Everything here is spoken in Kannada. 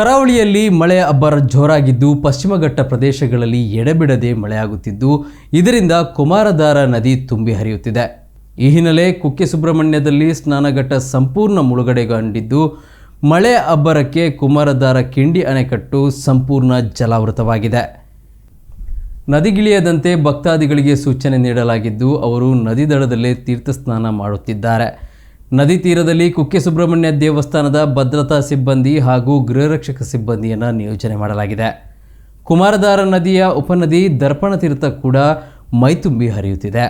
ಕರಾವಳಿಯಲ್ಲಿ ಮಳೆ ಅಬ್ಬರ ಜೋರಾಗಿದ್ದು ಪಶ್ಚಿಮ ಘಟ್ಟ ಪ್ರದೇಶಗಳಲ್ಲಿ ಎಡೆಬಿಡದೆ ಮಳೆಯಾಗುತ್ತಿದ್ದು, ಇದರಿಂದ ಕುಮಾರಧಾರ ನದಿ ತುಂಬಿ ಹರಿಯುತ್ತಿದೆ. ಈ ಹಿನ್ನೆಲೆ ಕುಕ್ಕೆ ಸುಬ್ರಹ್ಮಣ್ಯದಲ್ಲಿ ಸ್ನಾನಘಟ್ಟ ಸಂಪೂರ್ಣ ಮುಳುಗಡೆಗೊಂಡಿದ್ದು ಮಳೆ ಅಬ್ಬರಕ್ಕೆ ಕುಮಾರಧಾರ ಕಿಂಡಿ ಅಣೆಕಟ್ಟು ಸಂಪೂರ್ಣ ಜಲಾವೃತವಾಗಿದೆ. ನದಿಗಿಳಿಯದಂತೆ ಭಕ್ತಾದಿಗಳಿಗೆ ಸೂಚನೆ ನೀಡಲಾಗಿದ್ದು, ಅವರು ನದಿ ದಡದಲ್ಲೇ ತೀರ್ಥ ಸ್ನಾನ ಮಾಡುತ್ತಿದ್ದಾರೆ. ನದಿ ತೀರದಲ್ಲಿ ಕುಕ್ಕೆ ಸುಬ್ರಹ್ಮಣ್ಯ ದೇವಸ್ಥಾನದ ಭದ್ರತಾ ಸಿಬ್ಬಂದಿ ಹಾಗೂ ಗೃಹರಕ್ಷಕ ಸಿಬ್ಬಂದಿಯನ್ನು ನಿಯೋಜನೆ ಮಾಡಲಾಗಿದೆ. ಕುಮಾರಧಾರ ನದಿಯ ಉಪನದಿ ದರ್ಪಣ ತೀರ್ಥ ಕೂಡ ಮೈತುಂಬಿ ಹರಿಯುತ್ತಿದೆ.